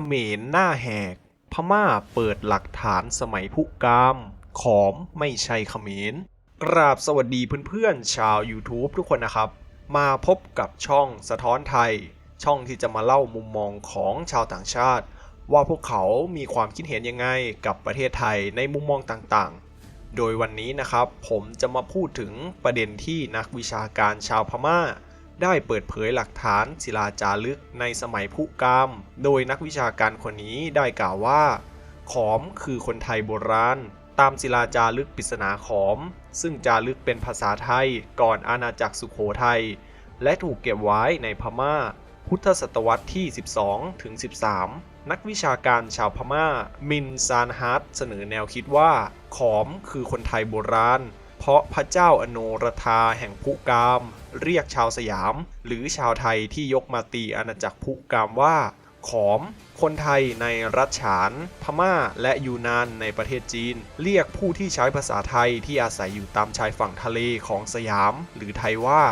ขมรหน้าแหก พม่าเปิดหลักฐานสมัยพุกาม ขอมไม่ใช่เขมรกราบสวัสดีเพื่อนๆ ชาว YouTube ทุกคนนะครับ มาพบกับช่องสะท้อนไทย ช่องที่จะมาเล่ามุมมองของชาวต่างชาติ ว่าพวกเขามีความคิดเห็นยังไงกับประเทศไทยในมุมมองต่างๆ โดยวันนี้นะครับผมจะมาพูดถึงประเด็นที่นักวิชาการชาวพม่า ได้เปิดเผยหลักฐานศิลาจารึกในสมัยพุกาม โดยนักวิชาการคนนี้ได้กล่าวว่า ขอมคือคนไทยโบราณ ตามศิลาจารึกปริศนาขอม ซึ่งจารึกเป็นภาษาไทยก่อนอาณาจักรสุขโขทัย และถูกเก็บไว้ในพม่า พุทธศตวรรษที่ 12 ถึง 13นักวิชาการชาวพม่า มินซานฮัตเสนอแนวคิดว่า ขอมคือคนไทยโบราณ พราะพระเจ้าอโนรธาแห่งพุกาม เรียกชาวสยาม หรือชาวไทยที่ยกมาตีอาณาจักรพุกามว่า ขอม คนไทยในรัฐฉาน พม่า และยูนานในประเทศจีน เรียกผู้ที่ใช้ภาษาไทยที่อาศัยอยู่ตามชายฝั่งทะเลของสยาม หรือไทยว่า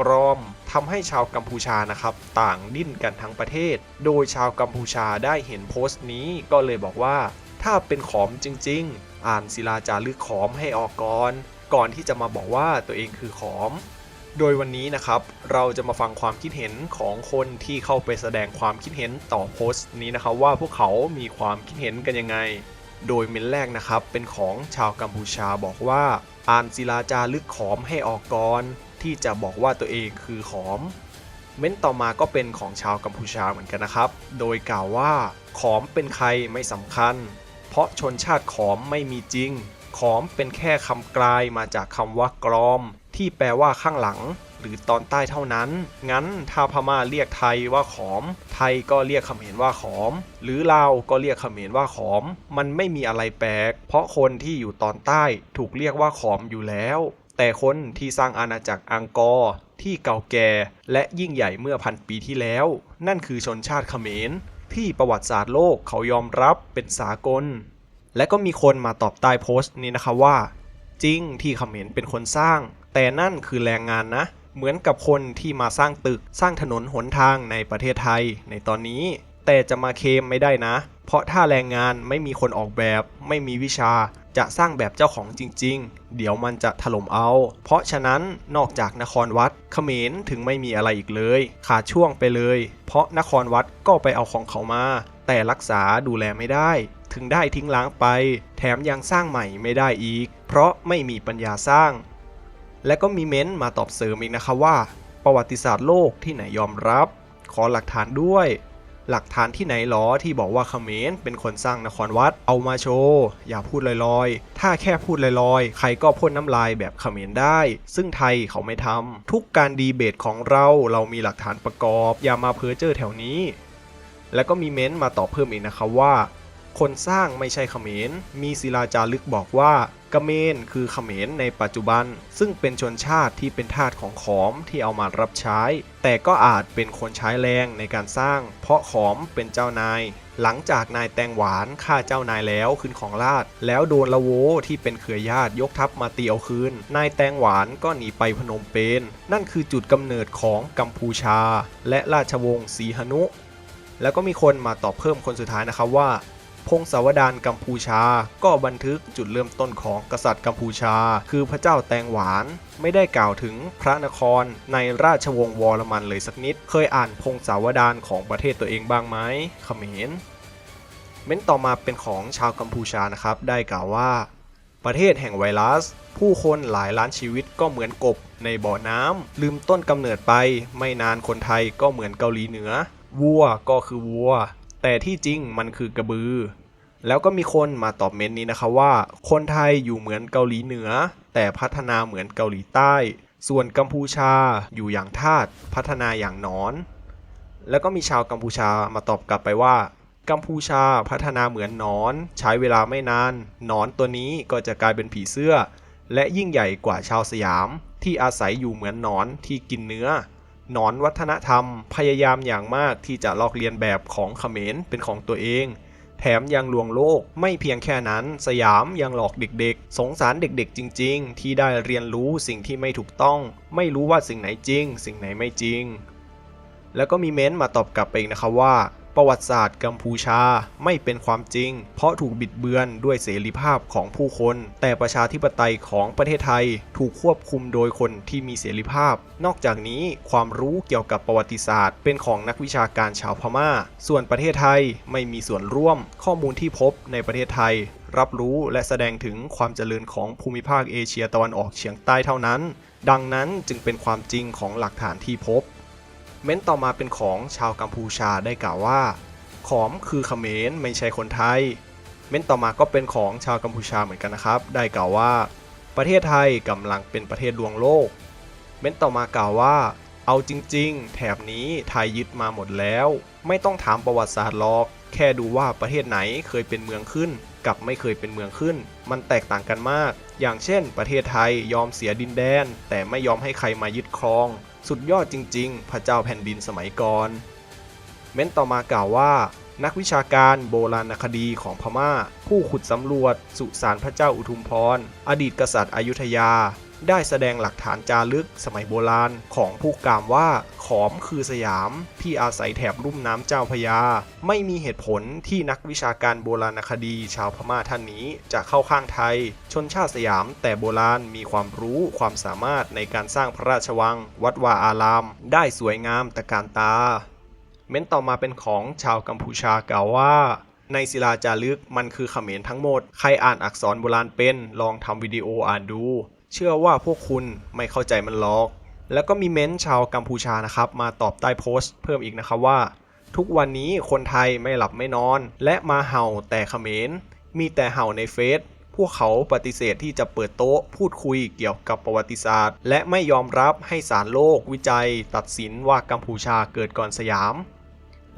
กรอมทำให้ชาวกัมพูชานะครับ ต่างดิ้นกันทั้งประเทศ โดยชาวกัมพูชาได้เห็นโพสต์นี้ก็เลยบอกว่า ถ้าเป็นขอมจริง ๆ อ่านศิลาจารึกขอมให้ออกก่อน ก่อนที่จะมาบอกว่าตัวเองคือขอม โดยวันนี้นะครับ เราจะมาฟังความคิดเห็นของคนที่เข้าไปแสดงความคิดเห็นต่อโพสต์นี้นะครับ ว่าพวกเขามีความคิดเห็นกันยังไง โดยเมนแรกนะครับเป็นของชาวกัมพูชาบอกว่าอ่านศิลาจารึกขอมให้ออกก่อนที่จะบอกว่าตัวเองคือขอม เม้นต่อมาก็เป็นของชาวกัมพูชาเหมือนกันนะครับ โดยกล่าวว่าขอมเป็นใครไม่สำคัญ เพราะชนชาติขอมไม่มีจริง ขอมเป็นแค่คำกลายมาจากคำว่ากรอม ที่แปลว่าข้างหลัง หรือตอนใต้เท่านั้น งั้นถ้าพม่าเรียกไทยว่าขอม ไทยก็เรียกเขมรว่าขอม หรือลาวก็เรียกเขมรว่าขอม มันไม่มีอะไรแปลก เพราะคนที่อยู่ตอนใต้ถูกเรียกว่าขอมอยู่แล้ว แต่คนที่สร้างอาณาจักรอังกอร์ที่เก่าแก่และยิ่งใหญ่เมื่อพันปีที่แล้ว นั่นคือชนชาติเขมรที่ประวัติศาสตร์โลกเขายอมรับเป็นสากล และก็มีคนมาตอบใต้โพสต์นี้นะคะว่า จริงที่เขมรเป็นคนสร้าง แต่นั่นคือแรงงานนะ เหมือนกับคนที่มาสร้างตึกสร้างถนนหนทางในประเทศไทยในตอนนี้ แต่จะมาเคมไม่ได้นะ เพราะถ้าแรงงานไม่มีคนออกแบบ ไม่มีวิชาจะสร้างแบบเจ้าของจริง ๆ เดี๋ยวมันจะถล่มเอา เพราะฉะนั้นนอกจากนครวัดเขมรถึงไม่มีอะไรอีกเลย ขาดช่วงไปเลย เพราะนครวัดก็ไปเอาของเขามา แต่รักษาดูแลไม่ได้ ถึงได้ทิ้งล้างไป แถมยังสร้างใหม่ไม่ได้อีก เพราะไม่มีปัญญาสร้าง และก็มีเม้นต์มาตอบเสริมอีกนะคะว่า ประวัติศาสตร์โลกที่ไหนยอมรับ ขอหลักฐานด้วย หลักฐานที่ไหนหรอที่บอกว่าเขมรเป็นคนสร้างนครวัดเอามาโชว์อย่าพูดลอยๆ ถ้าแค่พูดลอยๆ ใครก็พ่นน้ำลายแบบเขมรได้ ซึ่งไทยเขาไม่ทำทุกการดีเบตของเราเรามีหลักฐานประกอบ อย่ามาเพ้อเจ้อแถวนี้แล้วก็มีเม้นต์มาตอบเพิ่มอีกนะคะว่า คนสร้างไม่ใช่เขมร มีศิลาจารึกบอกว่ากะเมนคือเขมรในปัจจุบัน ซึ่งเป็นชนชาติที่เป็นทาสของขอมที่เอามารับใช้ แต่ก็อาจเป็นคนใช้แรงในการสร้าง เพราะขอมเป็นเจ้านาย หลังจากนายแตงหวานฆ่าเจ้านายแล้วขึ้นของราช แล้วโดนละโวที่เป็นเครือญาติยกทัพมาตีเอาคืน นายแตงหวานก็หนีไปพนมเปญนั่นคือจุดกำเนิดของกัมพูชา และราชวงศ์ศรีหนุ แล้วก็มีคนมาตอบเพิ่มคนสุดท้ายนะครับว่า พงศาวดารกัมพูชา ก็บันทึกจุดเริ่มต้นของกษัตริย์กัมพูชา คือพระเจ้าแตงหวาน ไม่ได้กล่าวถึงพระนครในราชวงศ์วรมันเลยสักนิด เคยอ่านพงศาวดารของประเทศตัวเองบ้างไหมเขมรเม้นต่อมาเป็นของชาวกัมพูชานะครับ ได้กล่าวว่า ประเทศแห่งไวรัส ผู้คนหลายล้านชีวิตก็เหมือนกบในบ่อน้ำลืมต้นกำเนิดไป ไม่นานคนไทยก็เหมือนเกาหลีเหนือ วัวก็คือวัว แต่ที่จริงมันคือกระบือ แล้วก็มีคนมาตอบเมนต์นี้นะคะว่า คนไทยอยู่เหมือนเกาหลีเหนือ แต่พัฒนาเหมือนเกาหลีใต้ ส่วนกัมพูชาอยู่อย่างทาสพัฒนาอย่างนอน แล้วก็มีชาวกัมพูชามาตอบกลับไปว่า กัมพูชาพัฒนาเหมือนนอน ใช้เวลาไม่นานนอนตัวนี้ก็จะกลายเป็นผีเสื้อ และยิ่งใหญ่กว่าชาวสยาม ที่อาศัยอยู่เหมือนนอนที่กินเนื้อหนอนวัฒนธรรม พยายามอย่างมากที่จะลอกเลียนแบบของเขมรเป็นของตัวเอง แถมยังลวงโลก ไม่เพียงแค่นั้น สยามยังหลอกเด็กๆ สงสารเด็กๆ จริง ๆ ที่ได้เรียนรู้สิ่งที่ไม่ถูกต้อง ไม่รู้ว่าสิ่งไหนจริง สิ่งไหนไม่จริง แล้วก็มีเม้นต์มาตอบกลับไปอีกนะครับว่า ประวัติศาสตร์กัมพูชาไม่เป็นความจริง เพราะถูกบิดเบือนด้วยเสรีภาพของผู้คน แต่ประชาธิปไตยของประเทศไทยถูกควบคุมโดยคนที่มีเสรีภาพ นอกจากนี้ความรู้เกี่ยวกับประวัติศาสตร์ เป็นของนักวิชาการชาวพม่า ส่วนประเทศไทยไม่มีส่วนร่วม ข้อมูลที่พบในประเทศไทยรับรู้และแสดงถึงความเจริญของภูมิภาคเอเชียตะวันออกเฉียงใต้เท่านั้น ดังนั้นจึงเป็นความจริงของหลักฐานที่พบ เม้นต่อมาเป็นของชาวกัมพูชาได้กล่าวว่า ขอมคือเขมรไม่ใช่คนไทย เม้นต่อมาก็เป็นของชาวกัมพูชาเหมือนกันนะครับ ได้กล่าวว่า ประเทศไทยกำลังเป็นประเทศลวงโลก เม้นต่อมากล่าวว่า เอาจริง ๆ แถบนี้ไทยยึดมาหมดแล้ว ไม่ต้องถามประวัติศาสตร์หรอก แค่ดูว่าประเทศไหนเคยเป็นเมืองขึ้นกับไม่เคยเป็นเมืองขึ้น มันแตกต่างกันมาก อย่างเช่น ประเทศไทยยอมเสียดินแดน แต่ไม่ยอมให้ใครมายึดครอง สุดยอดจริง ๆ พระเจ้าแผ่นดินสมัยก่อน เม้นต่อมากล่าวว่า นักวิชาการโบราณคดีของพม่า ผู้ขุดสำรวจ สุสานพระเจ้าอุทุมพร อดีตกษัตริย์อยุธยา ได้แสดงหลักฐานจารึกสมัยโบราณของผู้กาวว่า ขอมคือสยามที่อาศัยแถบลุ่มน้ำเจ้าพยา ไม่มีเหตุผลที่นักวิชาการโบราณคดีชาวพม่าท่านนี้ จะเข้าข้างไทย ชนชาติสยามแต่โบราณมีความรู้ความสามารถในการสร้างพระราชวัง วัดวาอาราม ได้สวยงามตะการตา เม้นต่อมาเป็นของชาวกัมพูชากล่าวว่าในศิลาจารึกมันคือเขมรทั้งหมด ใครอ่านอักษรโบราณเป็น ลองทำวิดีโออ่านดู เชื่อว่าพวกคุณไม่เข้าใจมันหรอก แล้วก็มีเม้นชาวกัมพูชานะครับ มาตอบใต้โพสต์เพิ่มอีกนะครับว่า ทุกวันนี้คนไทยไม่หลับไม่นอน และมาเห่าแต่เขมร มีแต่เห่าในเฟซพวกเขาปฏิเสธที่จะเปิดโต๊ะพูดคุยเกี่ยวกับประวัติศาสตร์ และไม่ยอมรับให้สารโลกวิจัย ตัดสินว่ากัมพูชาเกิดก่อนสยาม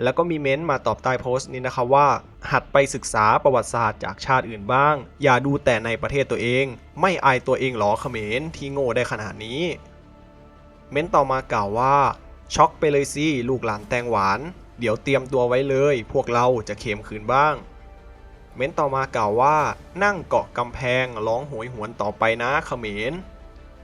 แล้วก็มีเม้นต์มาตอบใต้โพสต์นี้นะครับว่า หัดไปศึกษาประวัติศาสตร์จากชาติอื่นบ้าง อย่าดูแต่ในประเทศตัวเอง ไม่อายตัวเองหรอเขมรที่โง่ได้ขนาดนี้ เม้นต์ต่อมากล่าวว่า ช็อกไปเลยสิลูกหลานแตงหวาน เดี๋ยวเตรียมตัวไว้เลย พวกเราจะเข็มคืนบ้าง เม้นต์ต่อมากล่าวว่า นั่งเกาะกำแพงร้องโหยหวนต่อไปนะเขมร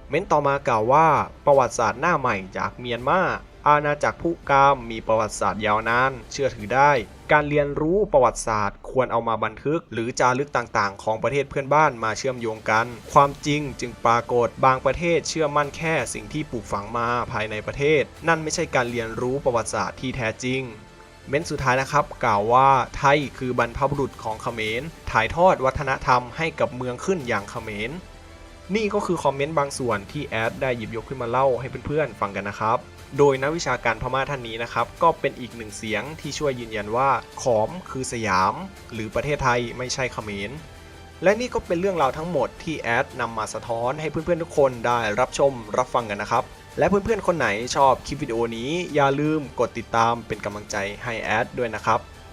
เม้นต์ต่อมากล่าวว่า ประวัติศาสตร์หน้าใหม่จากเมียนมา อาณาจักรผู้กามมีประวัติศาสตร์ยาวนาน เชื่อถือได้ การเรียนรู้ประวัติศาสตร์ ควรเอามาบันทึก หรือจารึกต่างๆ ของประเทศเพื่อนบ้านมาเชื่อมโยงกัน ความจริงจึงปรากฏบางประเทศเชื่อมั่นแค่สิ่งที่ปลูกฝังมาภายในประเทศ นั่นไม่ใช่การเรียนรู้ประวัติศาสตร์ที่แท้จริงเม้นสุดท้ายนะครับ กล่าวว่าไทยคือบรรพบุรุษของเขมร ถ่ายทอดวัฒนธรรมให้กับเมืองขึ้นอย่างเขมร นี่ก็คือคอมเมนต์บางส่วนที่แอดได้หยิบยกขึ้นมาเล่าให้เพื่อนๆฟังกันนะครับ โดยนักวิชาการพม่าท่านนี้นะครับ ก็เป็นอีกหนึ่งเสียงที่ช่วยยืนยันว่าขอมคือสยาม หรือประเทศไทยไม่ใช่เขมรและนี่ก็เป็นเรื่องราวทั้งหมดที่แอดนำมาสะท้อนให้เพื่อนๆทุกคนได้รับชมรับฟังกันนะครับ และเพื่อนๆคนไหนชอบคลิปวิดีโอนี้อย่าลืมกดติดตามเป็นกำลังใจให้แอดด้วยนะครับ